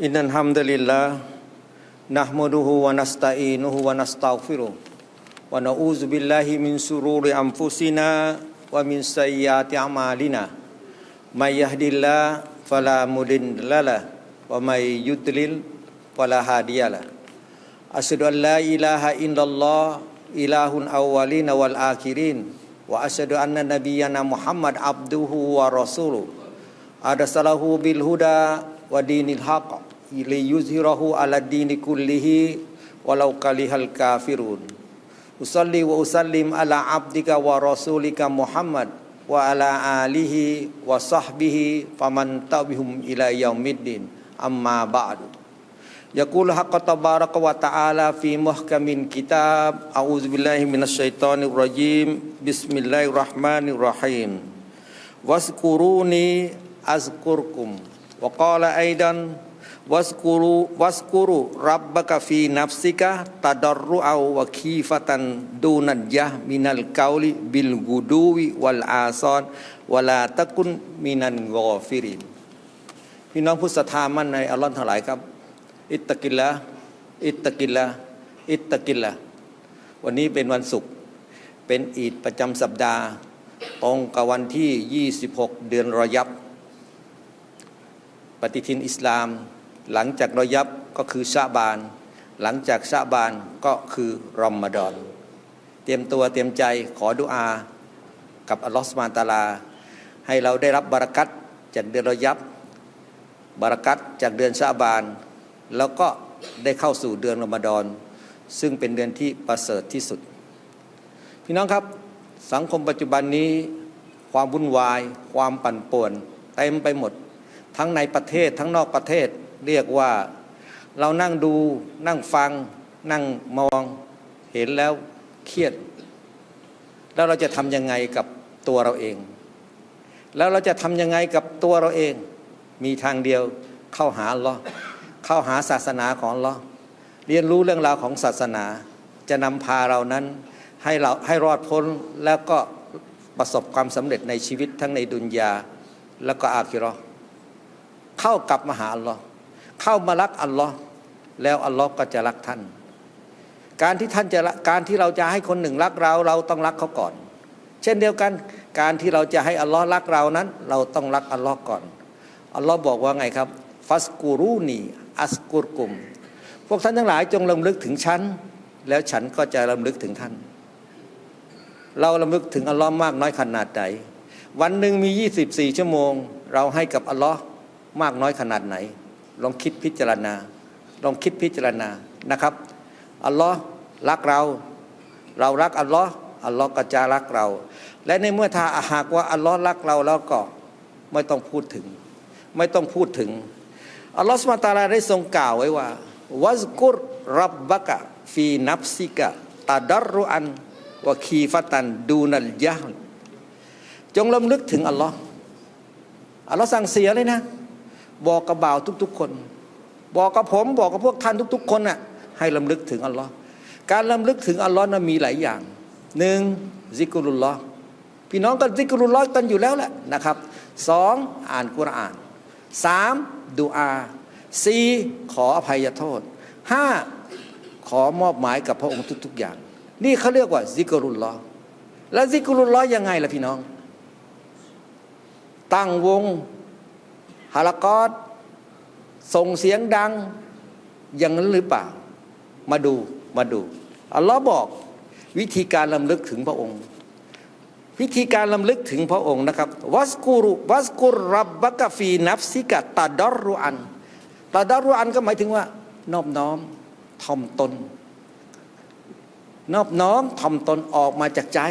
إن الحمد لله نحمده ونستعينه ونستغفره ونعوذ بالله من شرور أنفسنا ومن سيئات أعمالنا من يهد الله فلا مضل له ومن يضلل فلا هادي له أشهد أن لا إله إلا الله إله الأولين والآخرين وأشهد أن نبينا محمد عبده ورسوله أرسله بالهدى ودين الحق liyuzhirahu ala dini kullihi walau kalihal kafirun usalli wa usallim ala abdika wa rasulika Muhammad wa ala alihi wa sahbihi faman tabihum ila yaumiddin amma ba'du يقول حق تبارك وتعالى في محكم كتاب أعوذ بالله من الشيطان الرجيم بسم الله الرحمن الرحيم واذكروني أذكركم وقال أيضا วัสกุรุวัสกุรุรับบะกฟีนับซิกะตาดรุอาวะคีฟตันดูนัดยะมินัลกาลิบิลกูดูวิวัลอาซอนวลาตะกุนมินันกอฟิรินพี่น้องผู้ศรัทธามั่นในอัลลอฮ์ทั้งหลายครับ อิตกิลละอิตกิลละอิตกิลละวันนี้เป็นวันศุกร์เป็นอีดประจำสัปดาห์ตรงกับวันที่ 26 เดือนรอยับ ปฏิทินอิสลาม หลังจากรอยับก็คือชาบาน หลังจากชาบานก็คือรอมฎอน เตรียมตัวเตรียมใจขอดุอา กับอัลลอฮฺสุบานตาลา ให้เราได้รับบารักัตจากเดือนรอยับบารักัตจากเดือนชาบาน แล้วก็ได้เข้าสู่เดือนรอมฎอน ซึ่งเป็นเดือนที่ประเสริฐที่สุด พี่น้องครับสังคมปัจจุบันนี้ความวุ่นวาย ความปั่นป่วนเต็มไปหมด ทั้งในประเทศทั้งนอกประเทศ เรียกว่าเรานั่งดูนั่งฟังนั่งมองเห็นแล้วเครียด แล้วเราจะทำยังไงกับตัวเราเอง แล้วเราจะทำยังไงกับตัวเราเอง มีทางเดียวเข้าหาลลอเข้าหาศาสนาของลลอเรียนรู้เรื่องราวของศาสนา จะนำพาเรานั้นให้เราให้รอดพ้นแล้วก็ประสบความสำเร็จในชีวิตทั้งในดุนยา แล้วก็อาคิราะห์เข้ากลับมาหาอัลลอฮ์ เข้ามารักอัลลอฮ์แล้วอัลลอฮ์ก็จะรักท่าน การที่ท่านจะกการที่เราจะให้คนหนึ่งรักเราเราต้องรักเขาก่อน เช่นเดียวกันการที่เราจะให้อัลลอฮ์รักเรานั้น เราต้องรักอัลลอฮ์ก่อนอัลลอฮ์บอกว่าไงครับ ฟัสกูรูนีอัสกุรกุม พวกท่านทั้งหลายจงลำลึกถึงฉัน แล้วฉันก็จะลำลึกถึงท่าน เราลำลึกถึงอัลลอฮ์มากน้อยขนาดไหนวันหนึ่งมี 24 ชั่วโมง เราให้กับอัลลอฮ์มากน้อยขนาดไหน ลองคิดพิจารณา ลองคิดพิจารณานะครับ อัลลอฮ์รักเรา เรารักอัลลอฮ์อัลลอฮ์ก็จะรักเรา และในเมื่อถ้าหากว่าอัลลอฮ์รักเราแล้วก็ไม่ต้องพูดถึง ไม่ต้องพูดถึงอัลลอฮ์สุบฮาตาลาได้ทรงกล่าวไว้ว่าวัซกุรรับบะกะฟีนับซิกะตาดัรรุอันวะคีฟตันดูนัลยะจงลำลึกถึงอัลลอฮ์อัลลอฮ์สั่งเสียเลยนะ บอกกับบ่าวทุก ๆ คน บอกกับผมบอกกับพวกท่านทุก ๆ คนน่ะให้ลำลึกถึงอัลลอฮ์การลำลึกถึงอัลลอฮ์นั้นมีหลายอย่างหนึ่งซิกุรุลลอฮ์พี่น้องก็ซิกุรุลลอฮ์กันอยู่แล้วแหละนะครับสองอ่านกุรอานสามดูอาสี่ขออภัยโทษห้าขอมอบหมายกับพระองค์ทุก ๆ อย่าง นี่เขาเรียกว่าซิกรุลลอฮ์แล้วซิกรุลลอฮ์ยังไงล่ะพี่น้อง ตั้งวง ฮารากอตส่งเสียงดัง อย่างนั้นหรือเปล่า มาดูมาดูอัลลอฮ์บอกวิธีการลำลึกถึงพระองค์ วิธีการลำลึกถึงพระองค์นะครับ วัสกุรุวัสกุรรับบะกฟีนัฟซิกะตาดอรุอันตาดอรุอันก็หมายถึงว่านอบน้อมทอมตน นอบน้อมทอมตนออกมาจากใจ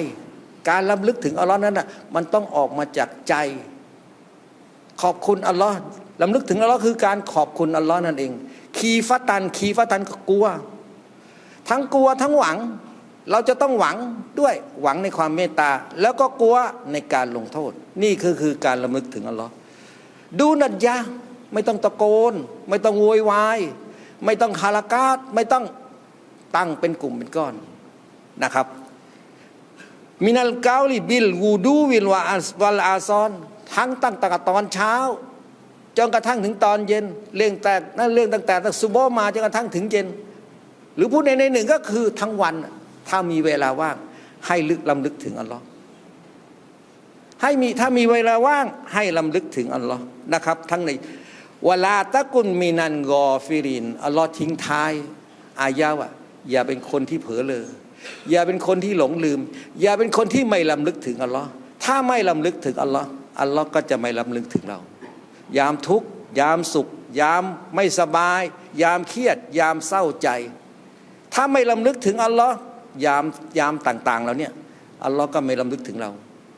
การลำลึกถึงอัลลอฮ์นั้นนะมันต้องออกมาจากใจ ขอบคุณอัลลอฮ์ลำลึกถึงอัลลอฮ์คือการขอบคุณอัลลอฮ์นั่นเอง คีฟตัน คีฟตันก็กลัว ทั้งกลัวทั้งหวัง เราจะต้องหวังด้วยหวังในความเมตตา แล้วก็กลัวในการลงโทษ นี่คือคือการลำลึกถึงอัลลอฮ์ดูนัดยะไม่ต้องตะโกน ไม่ต้องโวยวายไม่ต้องฮารากาตไม่ต้องตั้งเป็นกลุ่มเป็นก้อนนะครับมินัลกาลิบิลวูดูวิลวาอัสวัลอาซอน ทั้งตั้งแต่ตอนเช้าจนกระทั่งถึงตอนเย็นเรื่องแต่นั่นเรื่องตั้งแต่ตั้งซุบโบมาจนกระทั่งถึงเย็น หรือพูดในในหนึ่งก็คือทั้งวันถ้ามีเวลาว่าง ให้ลึกลำลึกถึงอัลลอฮ์ให้มีถ้ามีเวลาว่างให้ลำลึกถึงอัลลอฮ์นะครับ ทั้งในเวลาตะกุนมีนันกอฟิรินอัลลอฮ์ทิ้งท้าย อายะว่าอย่าเป็นคนที่เผลอเลย อย่าเป็นคนที่หลงลืม อย่าเป็นคนที่ไม่ลำลึกถึงอัลลอฮ์ถ้าไม่ลำลึกถึงอัลลอฮ์ อัลลอฮ์ก็จะไม่ลำลึกถึงเรา ยามทุกข์ยามสุข ยามไม่สบาย ยามเครียด ยามเศร้าใจ ถ้าไม่ลำลึกถึงอัลลอฮ์ยามยามต่างๆเราเนี่ยอัลลอฮ์ก็ไม่ลำลึกถึงเรา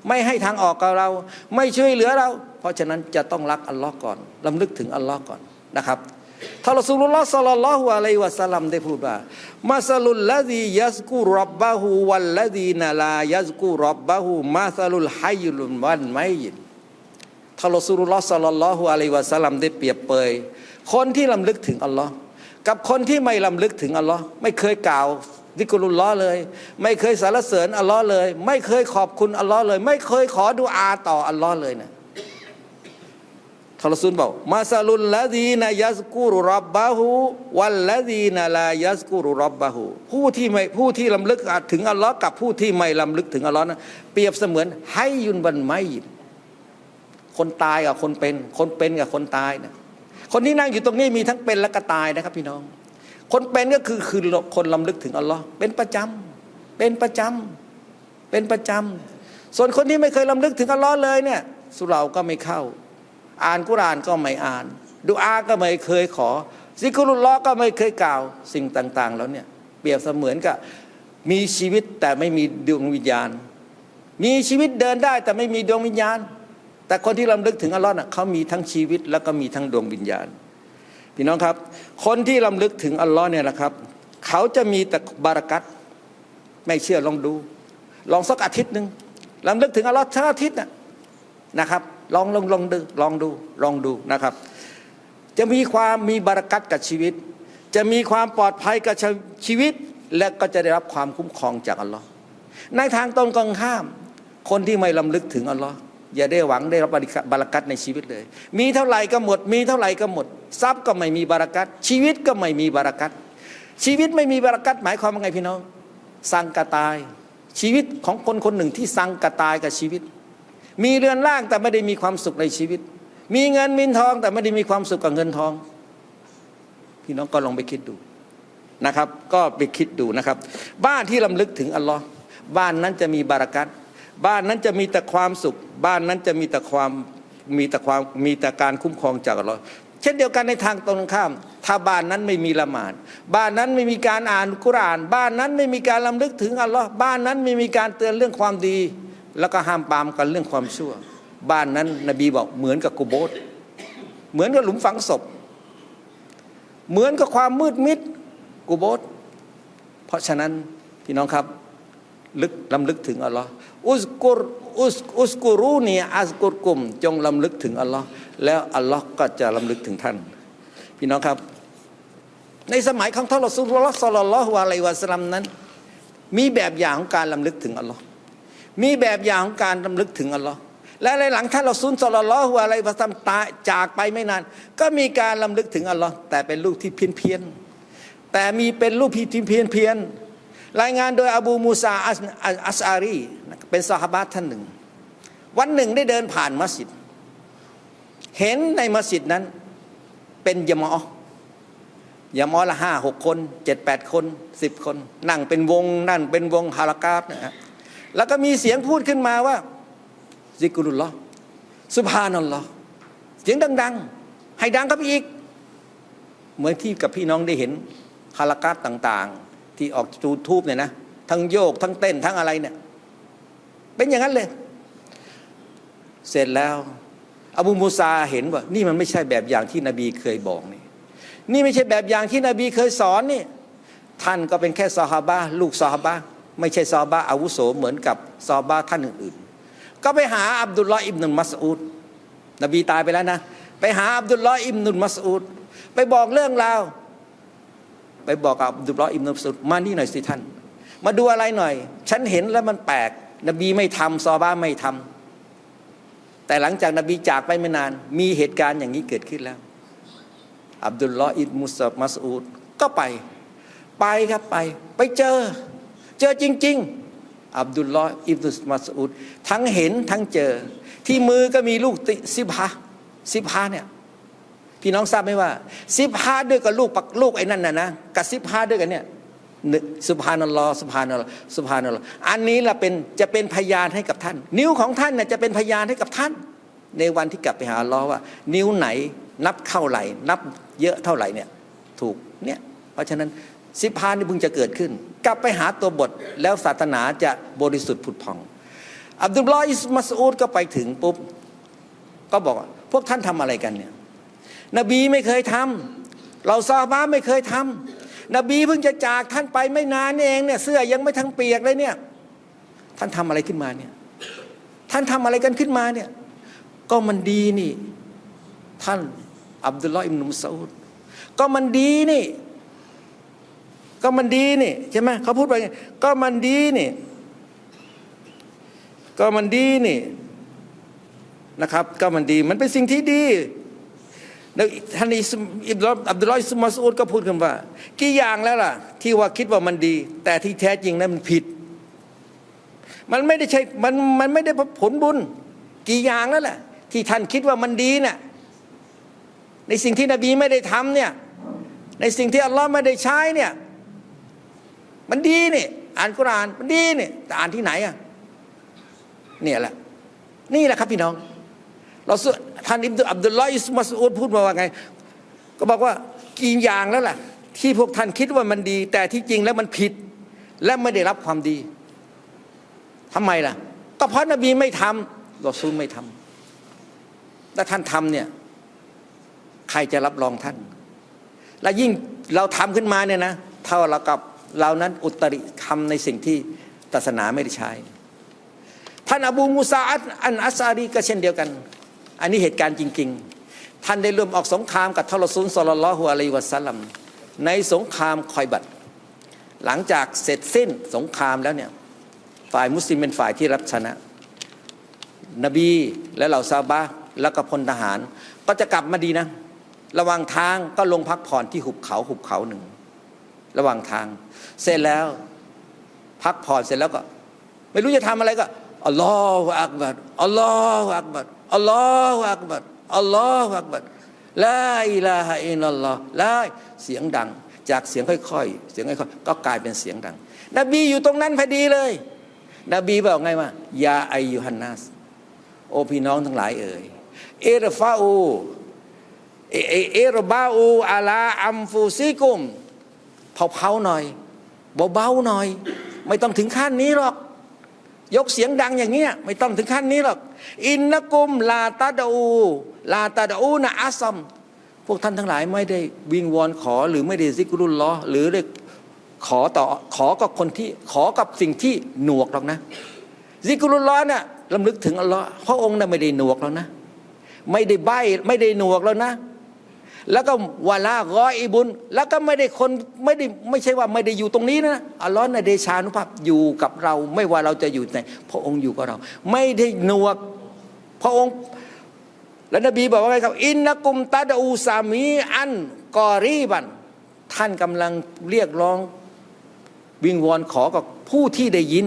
ไม่ให้ทางออกกับเรา ไม่ช่วยเหลือเรา เพราะฉะนั้นจะต้องรักอัลลอฮ์ก่อนลำลึกถึงอัลลอฮ์ก่อนนะครับท่านรอสูลุลลอฮ์สัลลัลลอฮุอะลัยฮิวะสัลลัมได้พูดว่ามาซาลุลละดียัสกูรับบะฮูวัลละดีนาลายัสกูรับบะฮูมาซาลุลฮัยลุนวันไมยิน ท่านรอสูลุลลอฮ์สัลลัลลอฮุอะลัยวะสัลลัมได้เปรียบเปย คนที่ลำลึกถึงอัลลอฮ์กับคนที่ไม่ลำลึกถึงอัลลอฮ์ไม่เคยกล่าวดิกรุลลอเลย ไม่เคยสรรเสริญอัลลอฮ์เลย ไม่เคยขอบคุณอัลลอฮ์เลย ไม่เคยขอดุอาต่ออัลลอฮ์เลยนะทารอซูลบอกมาซาลุลละดีนายัสกูรุรับบะฮูวัลละดีนาลายัสกูรุรับบะฮูผู้ที่ไม่ผู้ที่ลำลึกถึงอัลลอฮ์กับผู้ที่ไม่ลำลึกถึงอัลลอฮ์นะเปรียบเสมือนให้ยุนบันไม่ยิน คนตายกับคนเป็น คนเป็นกับคนตายนะคนที่นั่งอยู่ตรงนี้มีทั้งเป็นและก็ตายนะครับ พี่น้อง คนเป็นก็คือคือคนลำลึกถึงอัลลอฮ์เป็นประจำเป็นประจำเป็นประจำส่วนคนที่ไม่เคยลำลึกถึงอัลลอฮ์เลยเนี่ย สุเราก็ไม่เข้า อ่านกุรอานก็ไม่อ่าน ดูอาก็ไม่เคยขอซิกุรุลลอฮ์ก็ไม่เคยกล่าวสิ่งต่าง ๆ แล้วเนี่ยเปรียบเสมือนกับมีชีวิตแต่ไม่มีดวงวิญญาณ มีชีวิตเดินได้แต่ไม่มีดวงวิญญาณ แต่คนที่ลำลึกถึงอัลลอฮ์น่ะเขามีทั้งชีวิตแล้วก็มีทั้งดวงวิญญาณ พี่น้องครับ คนที่ลำลึกถึงอัลลอฮ์เนี่ยนะครับ เขาจะมีแต่บารักัตไม่เชื่อลองดู ลองสักอาทิตย์หนึ่งลำลึกถึงอัลลอฮ์ทั้งอาทิตย์น่ะนะครับ ลองลองลองดูลองดูลองดูนะครับ จะมีความมีบารักัตกับชีวิต จะมีความปลอดภัยกับชีวิต และก็จะได้รับความคุ้มครองจากอัลลอฮ์ในทางตรงกันข้าม คนที่ไม่ลำลึกถึงอัลลอฮ์ อย่าได้หวังได้รับบารักัตในชีวิตเลย มีเท่าไหร่ก็หมด มีเท่าไหร่ก็หมด ทรัพย์ก็ไม่มีบารักัตชีวิตก็ไม่มีบารักัตชีวิตไม่มีบารักัตหมายความว่าไงพี่น้อง สังกตาย ชีวิตของคนคนหนึ่งที่สังกตายกับชีวิต มีเรือนร่างแต่ไม่ได้มีความสุขในชีวิต มีเงินมีทองแต่ไม่ได้มีความสุขกับเงินทอง พี่น้องก็ลองไปคิดดูนะครับ ก็ไปคิดดูนะครับ บ้านที่ลำลึกถึงอัลลอฮ์บ้านนั้นจะมีบารักัต บ้านนั้นจะมีแต่ความสุข บ้านนั้นจะมีแต่ความมีแต่ความมีแต่การคุ้มครองจากอัลลอฮ์เช่นเดียวกันในทางตรงข้าม ถ้าบ้านนั้นไม่มีละหมาด บ้านนั้นไม่มีการอ่านกุราน บ้านนั้นไม่มีการลำลึกถึงอัลลอฮ์บ้านนั้นไม่มีการเตือนเรื่องความดี แล้วก็ห้ามปามกันเรื่องความชั่ว บ้านนั้นนบีบอกเหมือนกับกุโบสเหมือนกับหลุมฝังศพ เหมือนกับความมืดมิดกุโบสเพราะฉะนั้นพี่น้องครับ ลึกลำลึกถึงอัลลอฮ์ อุสกุรอุสอุสกุรูนีอัสกุรกุม จงลำลึกถึงอัลลอฮ์แล้วอัลลอฮ์ก็จะลำลึกถึงท่าน พี่น้องครับ ในสมัยของท่านรอซูลุลลอฮ์สัลลัลลอฮุอะลัยวะสัลลัมนั้น มีแบบอย่างของการลำลึกถึงอัลลอฮ์มีแบบอย่างของการลำลึกถึงอัลลอฮ์และในหลังท่านรอซูลสัลลัลลอฮุอะลัยวะสัลลัมตายจากไปไม่นาน ก็มีการลำลึกถึงอัลลอฮ์แต่เป็นลูกที่เพี้ยนเพียนแต่มีเป็นลูกที่เพี้ยนเพียนๆ รายงานโดยอบูมูซาอัสอารีเป็นสหบาท่านหนึ่ง วันหนึ่งได้เดินผ่านมัสยิด เห็นในมัสยิดนั้นเป็นยมอยะมอละห้าหกคนเจ็ดแปดคนสิบคน นั่งเป็นวง นั่นเป็นวงฮารากาตนะฮะแล้วก็มีเสียงพูดขึ้นมาว่าซิกุรุลลอฮ์สุบฮานัลลอเสียงดัง ๆ ให้ดังกับอีก เหมือนที่กับพี่น้องได้เห็นฮารากาตต่างๆ ที่ออกจูทูบเนี่ยนะทั้งโยกทั้งเต้นทั้งอะไรเนี่ย เป็นอย่างนั้นเลย เสร็จแล้ว อบูมูซาเห็นว่า นี่มันไม่ใช่แบบอย่างที่นบีเคยบอกนี่ นี่ไม่ใช่แบบอย่างที่นบีเคยสอนนี่ ท่านก็เป็นแค่ซอฮาบะลูกซอฮาบะไม่ใช่ซอฮาบะอาวุโสเหมือนกับซอฮาบะท่านอื่นๆ ก็ไปหาอับดุลลอฮ์อิบนุมัสอูดนบีตายไปแล้วนะ ไปหาอับดุลลอฮ์อิบนุมัสอูดไปบอกเรื่องราว ไปบอกกับอับดุลลออิบนุสอูดมานี่หน่อยสิท่าน มาดูอะไรหน่อย ฉันเห็นแล้วมันแปลก นบีไม่ทำซอฮาไม่ทำแต่หลังจากนบีจากไปไม่นาน มีเหตุการณ์อย่างนี้เกิดขึ้นแล้ว อับดุลลออิบมุสมัสอูดก็ไป ไปครับไป ไปเจอ เจอจริง ๆ อับดุลลออิบนุสมัสอูดทั้งเห็นทั้งเจอ ที่มือก็มีลูกติสิบฮาสิบฮาเนี่ย พี่น้องทราบไหมว่าสิบฮาด้วยกับลูกปักลูกไอ้นั่นน่ะนะกับสิบฮาด้วยกันเนี่ยสุภานัลลอสุภานัลลอสุภานัลลออันนี้ละเป็นจะเป็นพยานให้กับท่าน นิ้วของท่านน่ะจะเป็นพยานให้กับท่าน ในวันที่กลับไปหาลอว่า นิ้วไหนนับเท่าไหร่นับเยอะเท่าไหร่เนี่ยถูกเนี่ยเพราะฉะนั้นสิบฮานี่เพิ่งจะเกิดขึ้น กลับไปหาตัวบทแล้วศาสนาจะบริสุทธิ์ผุดผ่อง อับดุลลอฮ์อิสมัสอูดก็ไปถึงปุ๊บ ก็บอกว่า พวกท่านทำอะไรกันเนี่ย นบีไม่เคยทำเราซาบะไม่เคยทำนบีเพิ่งจะจากท่านไปไม่นานนี่เองเนี่ยเสื้อยังไม่ทั้งเปียกเลยเนี่ย ท่านทำอะไรขึ้นมาเนี่ย ท่านทำอะไรกันขึ้นมาเนี่ย ก็มันดีนี่ ท่านอับดุลลอฮ์อิบนุมัสอูดก็มันดีนี่ ก็มันดีนี่ใช่ไหมเขาพูดไปก็มันดีนี่ ก็มันดีนี่นะครับ ก็มันดีมันเป็นสิ่งที่ดี แล้วท่านอิบรออับดุลลอฮ์อิสมัสอูดก็พูดกันว่า กี่อย่างแล้วล่ะ ที่ว่าคิดว่ามันดี แต่ที่แท้จริงนั้นมันผิด มันไม่ได้ใช่มันมันไม่ได้ผลบุญ กี่อย่างแล้วล่ะ ที่ท่านคิดว่ามันดีน่ะในสิ่งที่นบีไม่ได้ทำเนี่ยในสิ่งที่อัลลอฮ์ไม่ได้ใช้เนี่ยมันดีนี่อ่านกุรานมันดีนี่แต่อ่านที่ไหนอะเนี่ยแหละ นี่แหละครับพี่น้อง เราสุ ท่านอิบดุอับดุลลอฮ์อิสมัสอูดพูดมาว่าไง ก็บอกว่ากี่อย่างแล้วล่ะ ที่พวกท่านคิดว่ามันดี แต่ที่จริงแล้วมันผิด และไม่ได้รับความดีทำไมล่ะ ก็เพราะนบีไม่ทำราซูลไม่ทำแต่ท่านทำเนี่ย ใครจะรับรองท่าน และยิ่งเราทำขึ้นมาเนี่ยนะ เท่าเรากับเรานั้นอุตริทำในสิ่งที่ศาสนาไม่ได้ใช้ ท่านอบูมูซาอัดอันอัสซารีก็เช่นเดียวกัน อันนี้เหตุการณ์จริง ๆ ท่านได้ร่วมออกสงครามกับทารซุลสลลัลลอฮุอะลัยวะสัลลัมในสงครามคอยบัตหลังจากเสร็จสิ้นสงครามแล้วเนี่ยฝ่ายมุสลิมเป็นฝ่ายที่รับชนะ นบีและเหล่าซาบะแล้วก็พลทหาร ก็จะกลับมาดีนะ ระหว่างทางก็ลงพักผ่อนที่หุบเขาหุบเขาหนึ่ง ระหว่างทาง เสร็จแล้วพักผ่อนเสร็จแล้วก็ ไม่รู้จะทำอะไรก็อัลลอฮฺอักบัดอัลลอฮฺอักบัด อัลลอฮฺอักบัดอัลลอฮฺอักบัดลาอิลาฮะอิลลัลลอฮลาเสียงดัง จากเสียงค่อยๆ เสียงค่อยๆ ก็กลายเป็นเสียงดัง นบีอยู่ตรงนั้นพอดีเลย นบีบอกไงว่ายาอยุฮันนัสโอพี่น้องทั้งหลายเอ่ยเอรฟาอูเอเอเอรบาอูอาลาอัมฟูซิกุมเผาๆหน่อยเบาๆหน่อย ไม่ต้องถึงขั้นนี้หรอก ยกเสียงดังอย่างเงี้ยไม่ต้องถึงขั้นนี้หรอก อินนกุมลาตาดู ลาตาดูนะอัซัมพวกท่านทั้งหลายไม่ได้วิงวอนขอหรือไม่ได้ซิกรุลลอหรือได้ขอต่อขอกับคนที่ขอกับสิ่งที่หนวกหรอกนะซิกรุลลอเนี่ยลำลึกถึงอัลลอฮ์พระองค์น่ะไม่ได้หนวกแล้วนะ ไม่ได้ใบไม่ได้หนวกแล้วนะ แล้วก็วาลากอยอิบุญแล้วก็ไม่ได้คนไม่ได้ไม่ใช่ว่าไม่ได้อยู่ตรงนี้นะอัลลอฮ์ในเดชานุภาพอยู่กับเรา ไม่ว่าเราจะอยู่ไหนพระองค์อยู่กับเรา ไม่ได้หนวกพระองค์ และนบีบอกว่าไงครับ อินนักุมตาดูสามีอันกอรีบัน ท่านกำลังเรียกร้อง วิงวอนขอกับผู้ที่ได้ยิน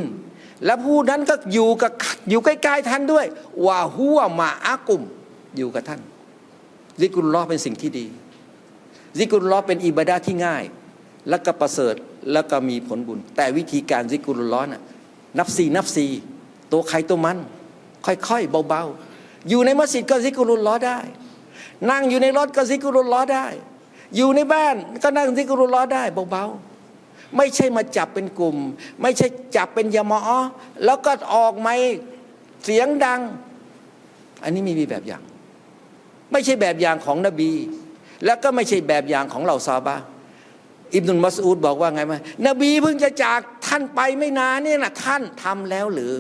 และผู้นั้นก็อยู่กับอยู่ใกล้ๆท่านด้วยว่าหัวมาอากุมอยู่กับท่าน ซิกุลลอเป็นสิ่งที่ดี ซิกุลลอเป็นอิบาดาที่ง่าย และก็ประเสริฐแล้วก็มีผลบุญ แต่วิธีการซิกุลลอน่ะนับซีนับซีตัวใครตัวมัน ค่อยๆเบาๆ อยู่ในมัสยิดก็ซิกุลลอได้ นั่งอยู่ในรถก็ซิกุลลอได้ อยู่ในบ้านก็นั่งซิกุลลอได้เบาๆไม่ใช่มาจับเป็นกลุ่ม ไม่ใช่จับเป็นยามอแล้วก็ออกไม่เสียงดัง อันนี้ไม่มีแบบอย่าง ไม่ใช่แบบอย่างของนบี แล้วก็ไม่ใช่แบบอย่างของเหล่าซาบะอิบนุลมัสอูดบอกว่าไงไหมนบีเพิ่งจะจากท่านไปไม่นานนี่นะท่านทำแล้วหรือ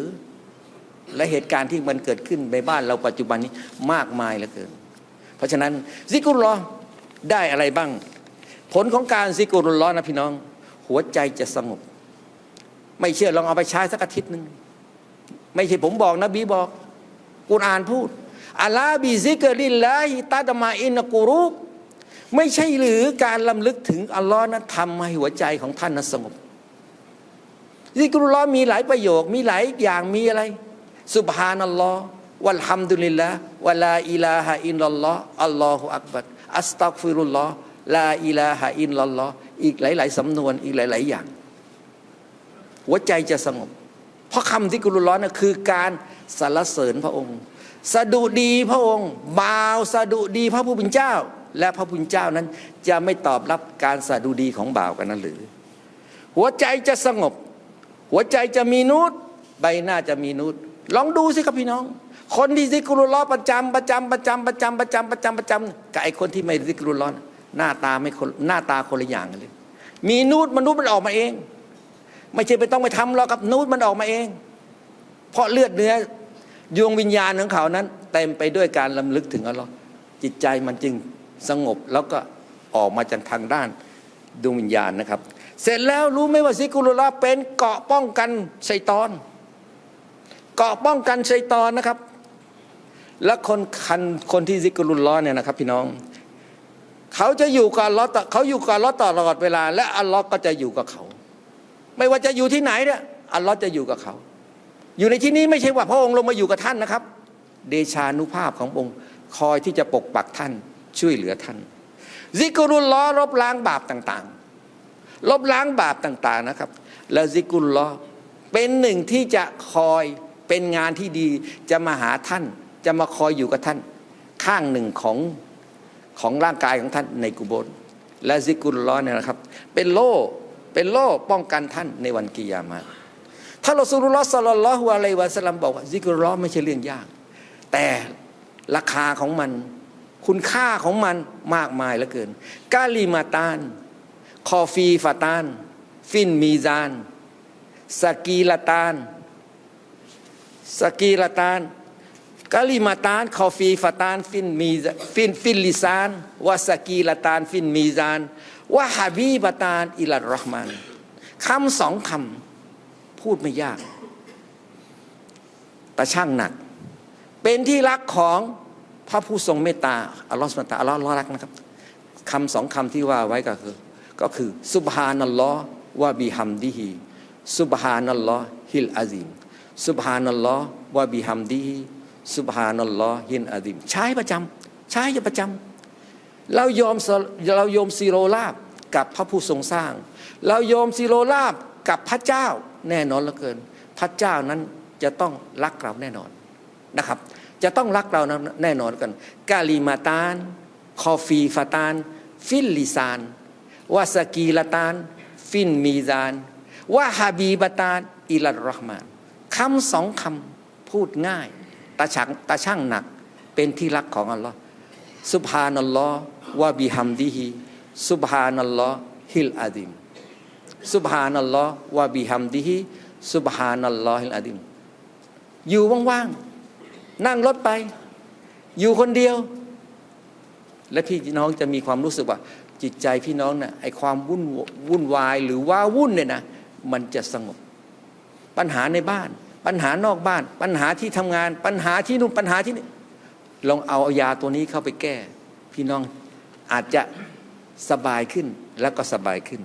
และเหตุการณ์ที่มันเกิดขึ้นในบ้านเราปัจจุบันนี้มากมายเหลือเกิน เพราะฉะนั้นซิกุลลอได้อะไรบ้าง ผลของการซิกุลลอนะพี่น้อง หัวใจจะสงบ ไม่เชื่อลองเอาไปใช้สักอาทิตย์หนึ่งไม่ใช่ผมบอกนบีบอกกุรอานพูด อัลาบิซิกริลลาฮิตาตมาอินกูรุบไม่ใช่หรือการลำลึกถึงอัลลอฮ์นั้นทำให้หัวใจของท่านนั้นสงบซิกรุลลอฮ์มีหลายประโยค มีหลายอย่างมีอะไร สุบฮานัลลอฮ์วัลฮัมดุลิลละวะลาอิลาฮะอิลลัลอฮ์อัลลอฮุอักบัรอัสตักฟิรุลลอฮ์ลาอิลาฮะอิลลัลอฮ์อีกหลาย ๆ สำนวนอีกหลาย ๆ อย่าง หัวใจจะสงบ เพราะคำที่กุลุลล้อนะคือการสรรเสริญพระองค์ สดุดีพระองค์บ่าวสดุดีพระผู้เป็นเจ้า และพระผู้เป็นเจ้านั้นจะไม่ตอบรับการสดุดีของบ่าวกันนั้นหรือ หัวใจจะสงบ หัวใจจะมีนูตใบหน้าจะมีนูตลองดูสิครับพี่น้อง คนที่ซิกรุลล้อประจำประจำประจำประจำประจำประจำประจำกับไอ้คนที่ไม่ซิกรุลล้อหน้าตาไม่คนหน้าตาคนละอย่างกันเลย มีนูตมนุษย์มันออกมาเอง ไม่ใช่ไปต้องไปทำหรอกครับนูตมันออกมาเอง เพราะเลือดเนื้อ ดวงวิญญาณของเขานั้น เต็มไปด้วยการลำลึกถึงอัลลอฮ์จิตใจมันจึงสงบแล้วก็ออกมาจากทางด้านดวงวิญญาณนะครับ เสร็จแล้วรู้ไหมว่าซิกุลุลลาห์เป็นเกาะป้องกันชัยตอน เกาะป้องกันชัยตอนนะครับ และคนคันคนที่ซิกุลุลลอฮ์เนี่ยนะครับ พี่น้อง เขาจะอยู่กับอัลลอฮ์ต่อเขาอยู่กับอัลลอฮ์ตลอดเวลา และอัลลอฮ์ก็จะอยู่กับเขา ไม่ว่าจะอยู่ที่ไหนเนี่ยอัลลอฮ์จะอยู่กับเขา อยู่ในที่นี้ไม่ใช่ว่าพระองค์ลงมาอยู่กับท่านนะครับ เดชานุภาพขององค์คอยที่จะปกปักท่านช่วยเหลือท่านซิกรุลล้อลบล้างบาปต่างๆ ลบล้างบาปต่างๆนะครับ และซิกุลล้อเป็นหนึ่งที่จะคอยเป็นงานที่ดีจะมาหาท่าน จะมาคอยอยู่กับท่าน ข้างหนึ่งของของร่างกายของท่านในกุโบรและซิกุลล้อเนี่ยนะครับ เป็นโล่เป็นโล่ป้องกันท่านในวันกิยามะ ถ้าเราสุลลอฮ์สัลลัลอฮุอะลัยวะสัลลัมบอกว่าซิกุลลอฮ์ไม่ใช่เรื่องยาก แต่ราคาของมัน คุณค่าของมันมากมายเหลือเกิน กาลิมาตาน คอฟีฟาตาน ฟินมีซานสกีลาตานสกีลาตานกาลิมาตานคอฟีฟาตานฟินมีฟินฟินลิซานวะสกีลาตาน ฟินมีซานวะฮาบีบาตานอิลารอห์มานคำสองคำ พูดไม่ยาก แต่ช่างหนัก เป็นที่รักของพระผู้ทรงเมตตาอัลลอฮฺสุบฮาตะอาลาอัลลอฮ์รักนะครับคำสองคำที่ว่าไว้ก็คือ ก็คือซุบฮานัลลอฮ์วะบิฮัมดิฮิซุบฮานัลลอฮ์ฮิลอาซิมซุบฮานัลลอฮ์วะบิฮัมดิฮิซุบฮานัลลอฮ์ฮิลอาซิมใช้ประจำใช้อยู่ประจำเรายอมเรายอมซีโรลาบกับพระผู้ทรงสร้าง เรายอมซีโรลาบกับพระเจ้า แน่นอนเหลือเกิน พระเจ้านั้นจะต้องรักเราแน่นอนนะครับ จะต้องรักเราแน่นอนกัน กาลิมาตาน คอฟีฟาตาน ฟิลลิซานวาสกีลาตาน ฟินมีซานวะฮาบีบาตานอิลัรห์มานคำสองคำพูดง่ายตาช่างตาช่างหนักเป็นที่รักของอัลลอฮ์สุบฮานัลลอฮ์วะบิฮัมดิฮิสุบฮานัลลอฮ์ฮิลอาดิม สุบฮานัลลอฮ์วะบิฮัมดิฮิสุบฮานัลลอฮิลอาดิมอยู่ว่างๆ นั่งรถไป อยู่คนเดียว และพี่น้องจะมีความรู้สึกว่า จิตใจพี่น้องนะ่ะไอความวุ่นวุ่นวายหรือว่าวุ่นเนี่ยนะมันจะสงบ ปัญหาในบ้าน ปัญหานอกบ้าน ปัญหาที่ทำงาน ปัญหาที่นู่นปัญหาที่นี่ลองเอายาตัวนี้เข้าไปแก้ พี่น้องอาจจะสบายขึ้นแล้วก็สบายขึ้น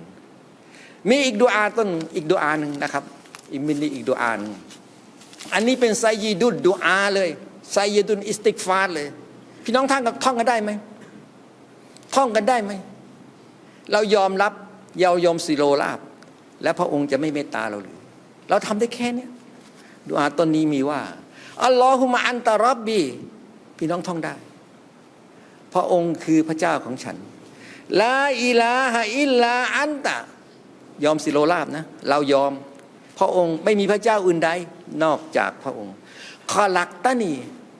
มีอีกดูอาต้นอีกดูอาหนึ่งนะครับอีกมินีอีกดูอาหนึ่งอันนี้เป็นไซยีดุดดูอาเลยไซยีดุนอิสติกฟาร์เลย พี่น้องท่านท่องกันได้ไหมท่องกันได้ไหมเรายอมรับเยายอมสิโรลาบ และพระองค์จะไม่เมตตาเราหรือเราทำได้แค่เนี้ดูอาต้นนี้มีว่าอัลลอฮุมะอันตารับบีพี่น้องท่องได้ พระองค์คือพระเจ้าของฉันลาอิลาฮะอิลลาอันตะ ยอมสิโรลาบนะ เรายอม พระองค์ไม่มีพระเจ้าอื่นใดนอกจากพระองค์ขอลักตานี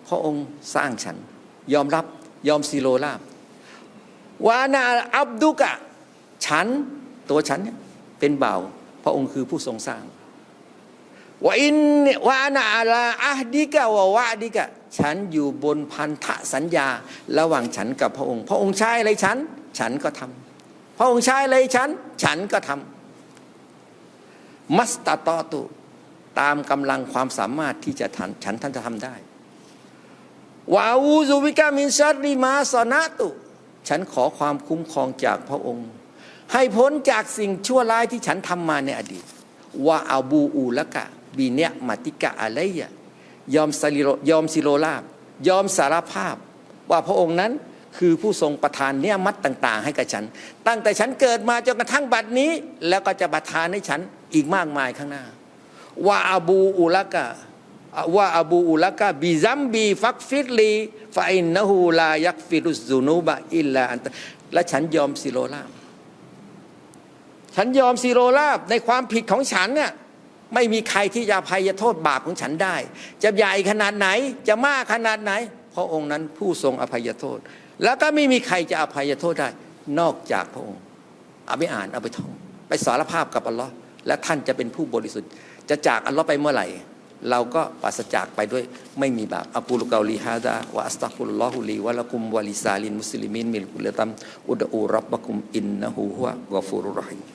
พระองค์สร้างฉัน ยอมรับยอมสิโรลาบวานาอับดุกะ ฉันตัวฉันเนี่ยเป็นเบาพระองค์คือผู้ทรงสร้างวาอินวานาอาลาอะฮดิกะวะวะดิกะ ฉันอยู่บนพันธสัญญาระหว่างฉันกับพระองค์ พระองค์ใช้อะไรฉัน ฉันก็ทำพระองค์ใช้อะไรฉัน ฉันก็ทำ มัสตาตอตุตามกำลังความสามารถที่จะทันฉันท่านจะทำได้วาอูซุบิกามินชัรริมาสนะตุ ฉันขอความคุ้มครองจากพระองค์ ให้พ้นจากสิ่งชั่วร้ายที่ฉันทำมาในอดีตวาอาบูอูละกะบีเนะมาติกะอะไรยะยอมสิโรยอมสิโรลาบ ยอมสารภาพ ว่าพระองค์นั้น คือผู้ทรงประทานเนื้อมัดต่าง ๆ ให้กับฉัน ตั้งแต่ฉันเกิดมาจนกระทั่งบัดนี้ แล้วก็จะประทานให้ฉันอีกมากมายข้างหน้าว่าอาบูอุลกะว่าอาบูอุลกะบิซัมบีฟักฟิรลีฟาอินนะฮูลายักฟิรุสซุนูบะอิลลาอันตและฉันยอมสิโรลาบฉันยอมสิโรลาบในความผิดของฉันเนี่ยไม่มีใครที่จะอภัยโทษบาปของฉันได้ จะใหญ่ขนาดไหนจะมากขนาดไหนพระองค์นั้นผู้ทรงอภัยโทษ แล้วก็ไม่มีใครจะอภัยโทษได้ นอกจากพระองค์เอาไปอ่านเอาไปท่อง ไปสารภาพกับอัลลอฮ์และท่านจะเป็นผู้บริสุทธิ์ จะจากอัลลอฮ์ไปเมื่อไหร่ เราก็ปราศจากไปด้วยไม่มีบาปอับูลกาลีฮาดาวะอัสตัฆฟุลลอฮุลีวะละกุมวะลิซาลินมุสลิมินมิลกุลตัมอุดอูรับบะกุมอินนะฮูฮุวะกอฟูรุรรฮีม